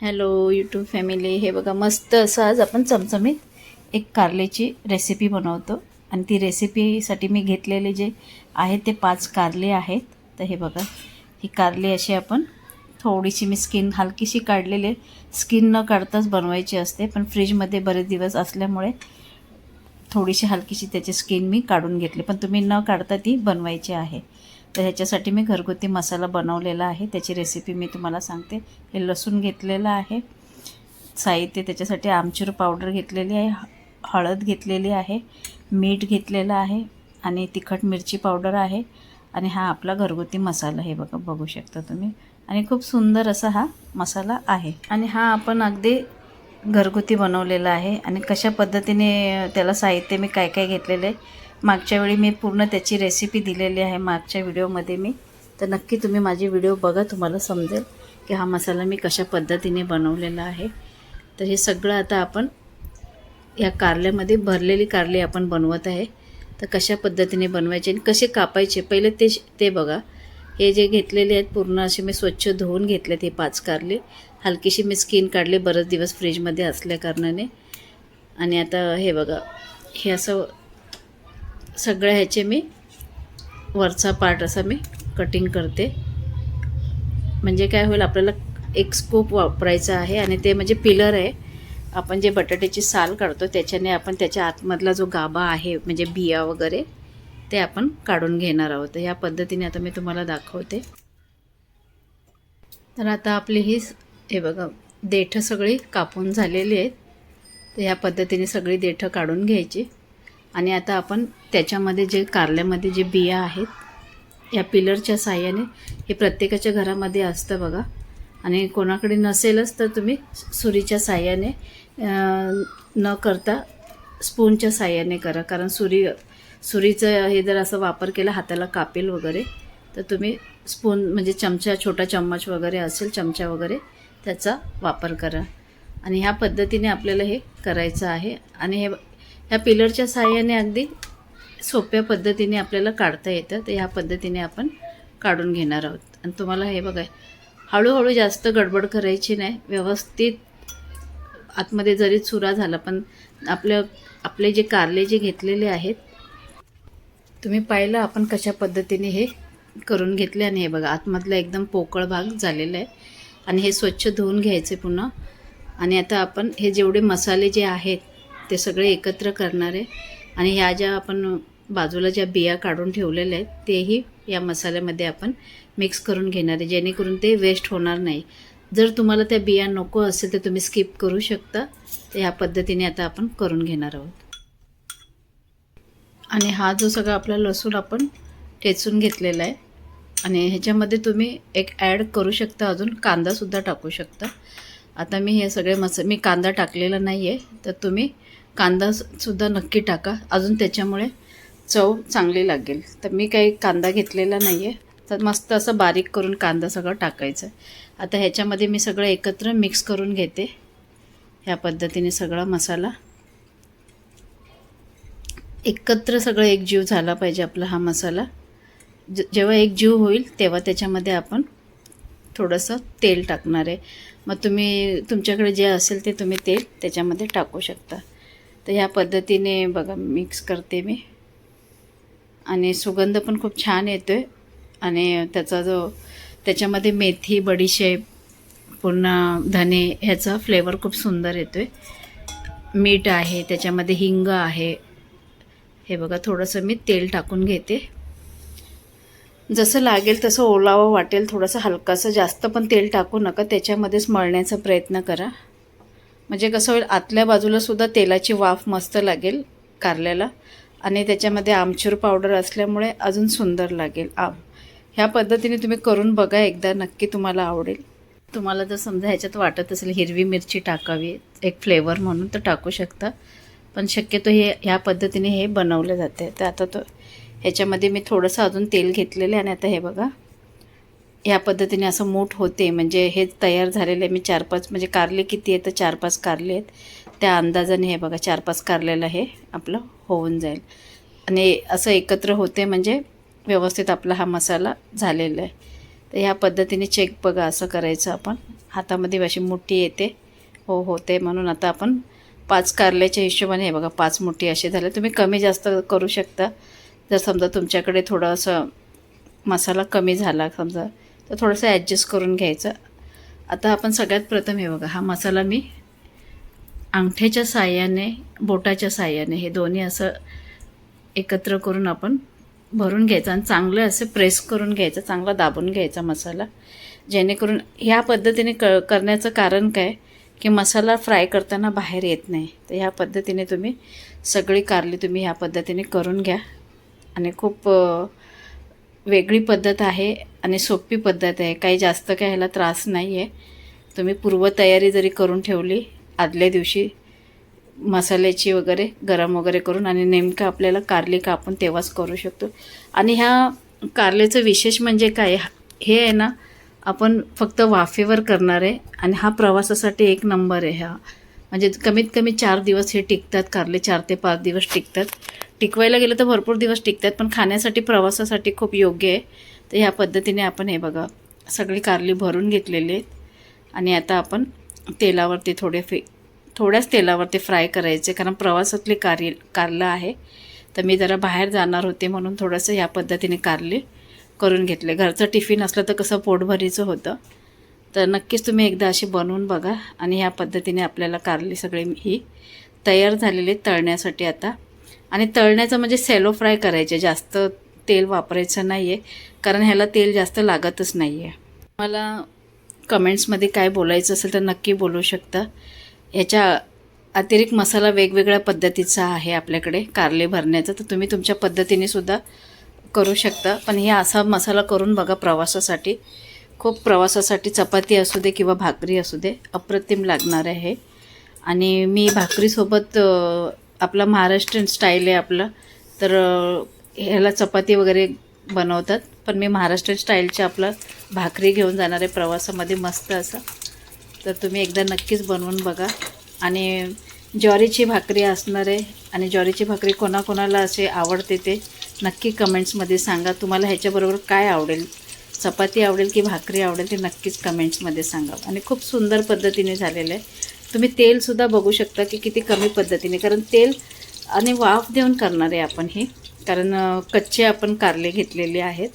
Hello YouTube family हे बघा मस्त असं आज आपण चमचमीत एक कारलेची रेसिपी बनवतो. आणि ती रेसिपीसाठी मी घेतलेले जे आहेत ते पाच कारले आहेत. तर हे बघा ही कारले अशी आपण थोडीशी मी स्किन हलकीशी काढलेले स्किन न काढताच बनवायची असते पण फ्रीजमध्ये बरेच दिवस असल्यामुळे थोडीशी हलकीशी त्याची स्किन मी काढून घेतली. पण तुम्ही न काढता ती बनवायची आहे. तर ह्याच्यासाठी मी घरगुती मसाला बनवलेला आहे. त्याची रेसिपी मी तुम्हाला सांगते. हे लसूण घेतलेलं आहे. साहित्य त्याच्यासाठी आमचूर पावडर घेतलेली आहे. ह- हळद घेतलेली आहे. मीठ घेतलेलं आहे. आणि तिखट मिरची पावडर आहे. आणि हा आपला घरगुती मसाला हे बघा बघू शकता तुम्ही. आणि खूप सुंदर असा हा मसाला आहे. आणि हा आपण अगदी घरगुती बनवलेला आहे. आणि कशा पद्धतीने त्याला साहित्य मी काय काय घेतलेलं आहे मागच्या वेळी मी पूर्ण त्याची रेसिपी दिलेली आहे मागच्या व्हिडिओमध्ये मी. तर नक्की तुम्ही माझी व्हिडिओ बघा तुम्हाला समजेल की हा मसाला मी कशा पद्धतीने बनवलेला आहे. तर हे सगळं आता आपण या कारल्यामध्ये भरलेली कारली आपण बनवत आहे. तर कशा पद्धतीने बनवायचे आणि कसे कापायचे पहिले ते ते बघा. हे जे घेतलेले आहेत पूर्ण असे मी स्वच्छ धुवून घेतलेत हे पाच कारले. हलकीशी मी स्किन काढले बरेच दिवस फ्रीजमध्ये असल्या कारणाने. आणि आता हे बघा हे असं सगळ्या ह्याचे मी वरचा पार्ट असा मी कटिंग करते. म्हणजे काय होईल आपल्याला एक स्कोप वापरायचा आहे आणि ते म्हणजे पिलर आहे. आपण जे बटाट्याची साल काढतो त्याच्याने आपण त्याच्या आतमधला जो गाभा आहे म्हणजे बिया वगैरे ते आपण काढून घेणार आहोत. या पद्धतीने आता मी तुम्हाला दाखवते. तर आता आपली ही हे बघा देठं सगळी कापून झालेली आहेत. तर ह्या पद्धतीने सगळी देठं काढून घ्यायची. आणि आता आपण त्याच्यामध्ये जे कारल्यामध्ये जे बिया आहेत या पिलरच्या साह्याने हे प्रत्येकाच्या घरामध्ये असतं बघा. आणि कोणाकडे नसेलच तर तुम्ही सुरीच्या साह्याने न करता स्पूनच्या साह्याने करा. कारण सुरी सुरीचं हे जर असं वापर केला हाताला कापेल वगैरे तर तुम्ही स्पून म्हणजे चमचा छोटा चम्मच वगैरे असेल चमचा वगैरे त्याचा वापर करा. आणि ह्या पद्धतीने आपल्याला हे करायचं आहे. आणि हे ह्या पिलरच्या साह्याने अगदी सोप्या पद्धतीने आपल्याला काढता येतं तर ह्या पद्धतीने आपण काढून घेणार आहोत. आणि तुम्हाला हे बघा हळूहळू जास्त गडबड करायची नाही व्यवस्थित आतमध्ये जरी चुरा झाला पण आपलं आपले जे कारले जे घेतलेले आहेत तुम्ही पाहिलं आपण कशा पद्धतीने हे करून घेतले. आणि हे बघा आतमधला एकदम पोकळ भाग झालेला आहे. आणि हे स्वच्छ धुवून घ्यायचे पुन्हा. आणि आता आपण हे जेवढे मसाले जे आहेत ते सगळे एकत्र करणार आहे. आणि ह्या ज्या आपण बाजूला ज्या बिया काढून ठेवलेल्या आहेत तेही या मसाल्यामध्ये आपण मिक्स करून घेणार आहे. जेणेकरून ते वेस्ट होणार नाही. जर तुम्हाला त्या बिया नको असेल तर तुम्ही स्किप करू शकता. तर ह्या पद्धतीने आता आपण करून घेणार आहोत. आणि हा जो सगळा आपला लसूण आपण ठेचून घेतलेला आहे आणि ह्याच्यामध्ये तुम्ही एक ॲड करू शकता. अजून कांदासुद्धा टाकू शकता. आता मी हे सगळे मस मी कांदा टाकलेला नाही आहे तर तुम्ही कांदासुद्धा नक्की टाका. अजून त्याच्यामुळे चव चांगली लागेल. तर मी काही कांदा घेतलेला नाही आहे तर मस्त असं बारीक करून कांदा सगळं टाकायचं आहे आता ह्याच्यामध्ये मी सगळं एकत्र मिक्स करून घेते. ह्या पद्धतीने सगळा मसाला. एकत्र सगळं एक जीव झाला पाहिजे आपला हा मसाला. ज जेव्हा एक जीव होईल तेव्हा त्याच्यामध्ये आपण थोडंसं तेल टाकणार आहे. मग तुम्ही तुमच्याकडे जे असेल ते तुम्ही तेल त्याच्यामध्ये टाकू शकता. तर ह्या पद्धतीने बघा मिक्स करते मी. आणि सुगंध पण खूप छान येतो आहे आणि त्याचा जो त्याच्यामध्ये मेथी बडीशेप पुन्हा धने ह्याचा फ्लेवर खूप सुंदर येतो आहे मीठ आहे त्याच्यामध्ये हिंग आहे. हे बघा थोडंसं मी तेल टाकून घेते. जसं लागेल तसं ओलावा वाटेल थोडंसं हलकासं जास्त पण तेल टाकू नका त्याच्यामध्येच मळण्याचा प्रयत्न करा. म्हणजे कसं होईल आतल्या बाजूला सुद्धा तेलाची वाफ मस्त लागेल कारल्याला. आणि त्याच्यामध्ये आमचूर पावडर असल्यामुळे अजून सुंदर लागेल आम. ह्या पद्धतीने तुम्ही करून बघा एकदा नक्की तुम्हाला आवडेल. तुम्हाला जर समजा ह्याच्यात वाटत असेल हिरवी मिरची टाकावी एक फ्लेवर म्हणून तर टाकू शकता. पण शक्यतो हे ह्या पद्धतीने हे बनवलं जाते तर आता तो ह्याच्यामध्ये मी थोडंसं अजून तेल घेतलेलं आहे आणि आता हे बघा. ह्या पद्धतीने असं मूठ होते म्हणजे हे तयार झालेलं आहे. मी चार पाच म्हणजे कारले किती आहेत तर चार पाच कारले आहेत. त्या अंदाजाने हे बघा चार पाच कारलेलं हे आपलं होऊन जाईल. आणि असं एकत्र होते म्हणजे व्यवस्थित आपला हा मसाला झालेला आहे. तर ह्या पद्धतीने चेक बघा असं करायचं आपण. हातामध्ये अशी मुठी येते. हो होते म्हणून आता आपण पाच कारल्याच्या हिशोबाने हे बघा पाच मुठी असे झाले तुम्ही कमी जास्त करू शकता. जर समजा तुमच्याकडे थोडं असं मसाला कमी झाला समजा तर थोडंसं ॲडजस्ट करून घ्यायचं. आता आपण सगळ्यात प्रथम हे बघा हा मसाला मी अंगठ्याच्या साह्याने बोटाच्या साह्याने हे दोन्ही असं एकत्र करून आपण भरून घ्यायचं आणि चांगलं असं प्रेस करून घ्यायचं चांगला दाबून घ्यायचा मसाला. जेणेकरून ह्या पद्धतीने क करण्याचं कारण काय? की मसाला फ्राय करताना बाहेर येत नाही. तर ह्या पद्धतीने तुम्ही सगळी कारली तुम्ही ह्या पद्धतीने करून घ्या. आणि खूप वेगळी पद्धत आहे आणि सोपी पद्धत आहे. काही जास्त काय ह्याला त्रास नाही आहे तुम्ही पूर्वतयारी जरी करून ठेवली आदल्या दिवशी मसाल्याची वगैरे गरम वगैरे करून आणि नेमकं आपल्याला कारली आपण तेव्हाच करू शकतो. आणि ह्या कारलेचं विशेष म्हणजे काय? हे आहे ना आपण फक्त वाफेवर करणार आहे आणि हा प्रवासासाठी एक नंबर आहे हा. म्हणजे कमीत कमी चार दिवस हे टिकतात कारले चार ते पाच दिवस टिकतात. टिकवायला गेलं तर भरपूर दिवस टिकतात पण खाण्यासाठी प्रवासासाठी खूप योग्य आहे. तर ह्या पद्धतीने आपण हे बघा सगळी कारली भरून घेतलेली आहेत. आणि आता आपण तेलावरती थोडे फे थोड्याच तेलावरती फ्राय करायचे कारण प्रवासातली कारी कारलं आहे. तर मी जरा बाहेर जाणार होते म्हणून थोडंसं ह्या पद्धतीने कारले करून घेतले. घरचं टिफिन असलं तर कसं पोटभरीचं होतं. तर नक्कीच तुम्ही एकदा अशी बनवून बघा आणि ह्या पद्धतीने आपल्याला कारली सगळी ही तयार झालेले तळण्यासाठी आता. आणि तळण्याचं म्हणजे सेलो फ्राय करायचे जास्त तेल वापरायचं नाही आहे कारण ह्याला तेल जास्त लागतच नाही आहे मला कमेंट्समध्ये काय बोलायचं असेल तर नक्की बोलू शकता. ह्याच्या अतिरिक्त मसाला वेगवेगळ्या पद्धतीचा आहे आपल्याकडे कारले भरण्याचा तर तुम्ही तुमच्या पद्धतीने सुद्धा करू शकता. पण हे असा मसाला करून बघा प्रवासासाठी. खूप प्रवासासाठी चपाती असू दे किंवा भाकरी असू दे अप्रतिम लागणार आहे. आणि मी भाकरीसोबत आपला महाराष्ट्रीयन स्टाईल आहे आपलं. तर ह्याला चपाती वगैरे बनवतात. पण मी महाराष्ट्रीयन स्टाईलच्या आपलं भाकरी घेऊन जाणार आहे प्रवासामध्ये मस्त असं. तर तुम्ही एकदा नक्कीच बनवून बघा. आणि ज्वारीची भाकरी असणार आहे. आणि ज्वारीची भाकरी कोणाकोणाला असे आवडते ते नक्की कमेंट्समध्ये सांगा. तुम्हाला ह्याच्याबरोबर काय आवडेल? चपाती आवडेल की भाकरी आवडेल ते नक्कीच कमेंट्समध्ये सांगा. आणि खूप सुंदर पद्धतीने झालेलं आहे. तुम्ही तेलसुद्धा बघू शकता की किती कमी पद्धतीने कारण तेल आणि वाफ देऊन करणार आहे आपण हे. कारण कच्चे आपण कारले घेतलेले आहेत.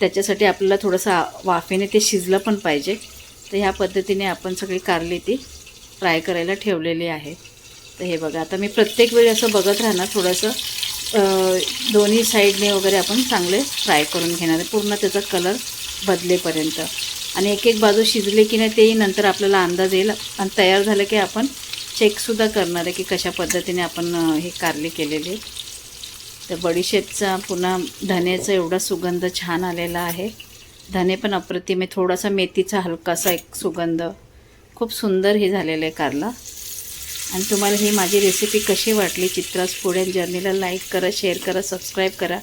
त्याच्यासाठी आपल्याला थोडंसं वाफेने ते शिजलं पण पाहिजे. तर ह्या पद्धतीने आपण सगळी कारली ती फ्राय करायला ठेवलेली आहे. तर हे बघा आता मी प्रत्येक वेळी असं बघत राहणार थोडंसं. दोन्ही साईडने वगैरे आपण चांगले फ्राय करून घेणार आहे. पूर्ण त्याचा कलर बदलेपर्यंत. आणि एक एक बाजू शिजले की नाही तेही नंतर आपल्याला अंदाज येईल. आणि तयार झालं की आपण चेकसुद्धा करणार आहे की कशा पद्धतीने आपण हे कारले केलेले तर बडीशेपचा पुन्हा धण्याचा एवढा सुगंध छान आलेला आहे. धने पण अप्रतिम आहे. थोडासा मेथीचा हलकासा एक सुगंध. खूप सुंदर हे झालेलं आहे कारला. आणि तुम्हाला ही माझी रेसिपी कशी वाटली चित्रास पुढे जर्नीला लाईक करा शेअर करा सबस्क्राईब करा.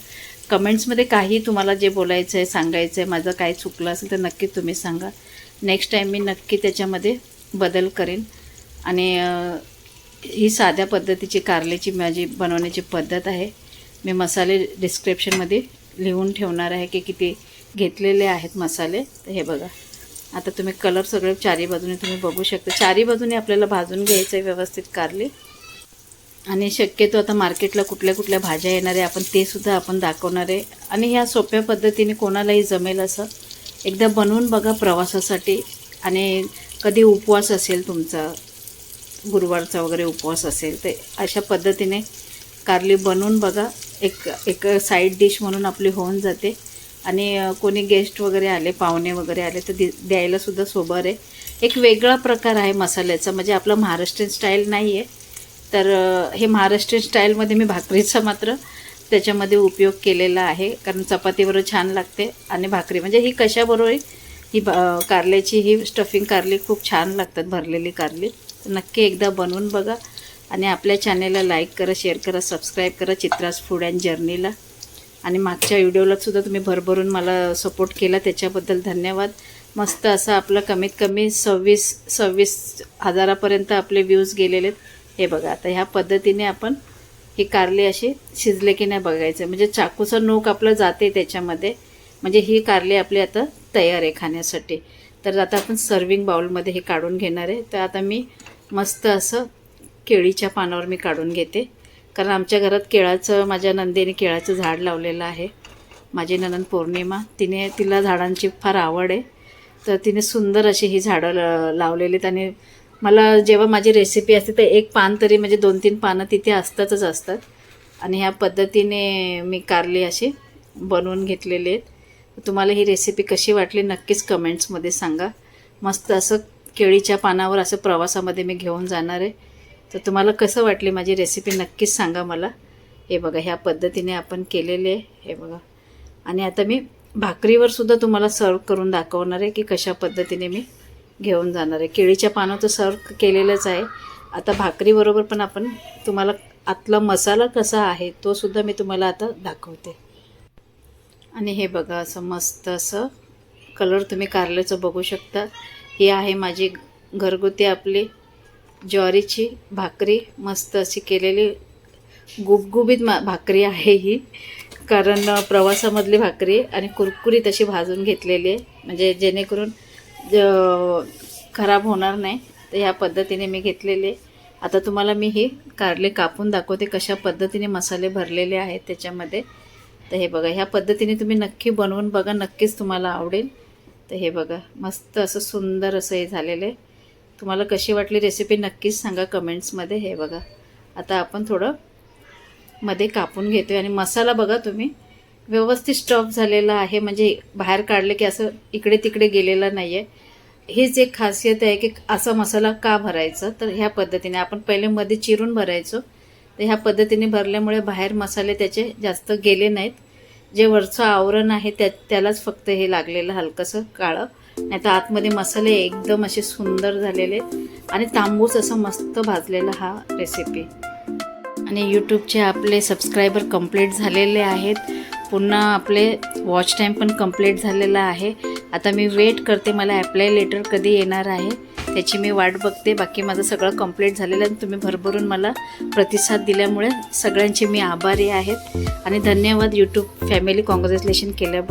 कमेंट्समध्ये काही तुम्हाला जे बोलायचं आहे सांगायचं आहे माझं काय चुकलं असेल तर नक्की तुम्ही सांगा. नेक्स्ट टाईम मी नक्की त्याच्यामध्ये बदल करेन. आणि ही साध्या पद्धतीची कारल्याची माझी बनवण्याची पद्धत आहे. मी मसाले डिस्क्रिप्शनमध्ये लिहून ठेवणार आहे की किती घेतलेले आहेत मसाले. तर हे बघा. आता तुम्ही कलर सगळे चारी बाजूने तुम्ही बघू शकता. चारी बाजूने आपल्याला भाजून घ्यायचं आहे व्यवस्थित कारले. आणि शक्यतो आता मार्केटला कुठल्या कुठल्या भाज्या येणार आहे आपण ते सुद्धा आपण दाखवणार आहे. आणि ह्या सोप्या पद्धतीने कोणालाही जमेल असं एकदा बनवून बघा प्रवासासाठी. आणि कधी उपवास असेल तुमचा गुरुवारचा वगैरे उपवास असेल तर अशा पद्धतीने कारली बनवून बघा. एक एक साईड डिश म्हणून आपली होऊन जाते. आणि कोणी गेस्ट वगैरे आले पाहुणे वगैरे आले तर दि द्यायलासुद्धा सोबर आहे. एक वेगळा प्रकार आहे मसाल्याचा म्हणजे आपलं महाराष्ट्रीयन स्टाईल नाही आहे तर हे महाराष्ट्रीयन स्टाईलमध्ये मी भाकरीचा मात्र त्याच्यामध्ये उपयोग केलेला आहे कारण चपातीबरोबर छान लागते आणि भाकरी. म्हणजे ही कशाबरोबर ही कारल्याची ही स्टफिंग कारली खूप छान लागतात भरलेली कारली. नक्की एकदा बनवून बघा आणि आपल्या चॅनेलला लाईक करा शेअर करा सबस्क्राईब करा चित्रास फूड अँड जर्नीला आणि मागच्या व्हिडिओला सुद्धा तुम्ही भरभरून मला सपोर्ट केला. त्याच्याबद्दल धन्यवाद. मस्त असं आपलं कमीत कमी सव्वीस सव्वीस हजारापर्यंत आपले व्ह्यूज गेलेले आहेत हे बघा आता ह्या पद्धतीने आपण हे कारले अशी शिजले की नाही बघायचं. म्हणजे चाकूचा नोक आपलं जाते त्याच्यामध्ये. म्हणजे ही कारले आपली आता तयार आहे खाण्यासाठी. तर आता आपण सर्विंग बाउलमध्ये हे काढून घेणार आहे. तर आता मी मस्त असं केळीच्या पानावर मी काढून घेते. कारण आमच्या घरात केळाचं माझ्या नंदेने केळाचं झाड लावलेलं आहे. माझी ननंद पौर्णिमा. तिने तिला झाडांची फार आवड आहे. तर तिने सुंदर अशी ही झाडं लावलेली आहेत आणि मला जेव्हा माझी रेसिपी असते तर एक पान तरी म्हणजे दोन तीन पानं तिथे असतातच असतात. आणि ह्या पद्धतीने मी कारली अशी बनवून घेतलेली आहेत. तुम्हाला ही रेसिपी कशी वाटली नक्कीच कमेंट्समध्ये सांगा. मस्त असं केळीच्या पानावर असं प्रवासामध्ये मी घेऊन जाणार आहे. तर तुम्हाला कसं वाटली माझी रेसिपी नक्कीच सांगा मला. हे बघा ह्या पद्धतीने आपण केलेले आहे. हे बघा. आणि आता मी भाकरीवर सुद्धा तुम्हाला सर्व करून दाखवणार आहे की कशा पद्धतीने मी घेऊन जाणार आहे. केळीच्या पानं तर सर्व केलेलंच आहे. आता भाकरीबरोबर पण आपण तुम्हाला आतला मसाला कसा आहे तो सुद्धा मी तुम्हाला आता दाखवते. आणि हे बघा असं मस्त असं कलर तुम्ही कारल्याचं बघू शकता. ही आहे माझी घरगुती आपली ज्वारीची भाकरी मस्त अशी केलेली. गुबगुबीत मा भाकरी आहे ही. कारण प्रवासामधली भाकरी आणि कुरकुरीत अशी भाजून घेतलेली आहे. म्हणजे जेणेकरून ज- खराब होणार नाही. तर ह्या पद्धतीने मी घेतलेले आहे. आता तुम्हाला मी ही कारले कापून दाखवते कशा पद्धतीने मसाले भरलेले आहेत त्याच्यामध्ये. तर हे बघा ह्या पद्धतीने तुम्ही नक्की बनवून बघा. नक्कीच तुम्हाला आवडेल. तर हे बघा मस्त असं सुंदर असं हे झालेलं आहे. तुम्हाला कशी वाटली रेसिपी नक्कीच सांगा कमेंट्समध्ये हे बघा आता आपण थोडं मध्ये कापून घेतो आणि मसाला बघा तुम्ही व्यवस्थित स्टफ झालेला आहे. म्हणजे बाहेर काढले की असं इकडे तिकडे गेलेलं नाही आहे हीच एक खासियत आहे की असा मसाला का भरायचा? तर ह्या पद्धतीने आपण पहिले मध्ये चिरून भरायचो. तर ह्या पद्धतीने भरल्यामुळे बाहेर मसाले त्याचे जास्त गेले नाहीत. जे वरचं आवरण आहे त्या त्यालाच फक्त हे लागलेलं हलकंसं काळं. नाही तर आतमध्ये मसाले एकदम असे सुंदर झालेले. आणि तांबूस असं मस्त भाजलेला हा रेसिपी आणि यूट्यूबचे आपले सबस्क्रायबर कंप्लीट झालेले आहेत. पुन्हा आपले वॉच टाईम पण कंप्लीट झालेला आहे. आता मी वेट करते मला ॲप्लाय लेटर कधी येणार आहे. त्याची मी वाट बघते. बाकी माझं सगळं कंप्लीट झालेलं आहे. तुम्ही भरभरून मला प्रतिसाद दिल्यामुळे सगळ्यांचे मी आभारी आहेत. आणि धन्यवाद यूट्यूब फॅमिली कॉंग्रॅच्युलेशन केल्याबद्दल.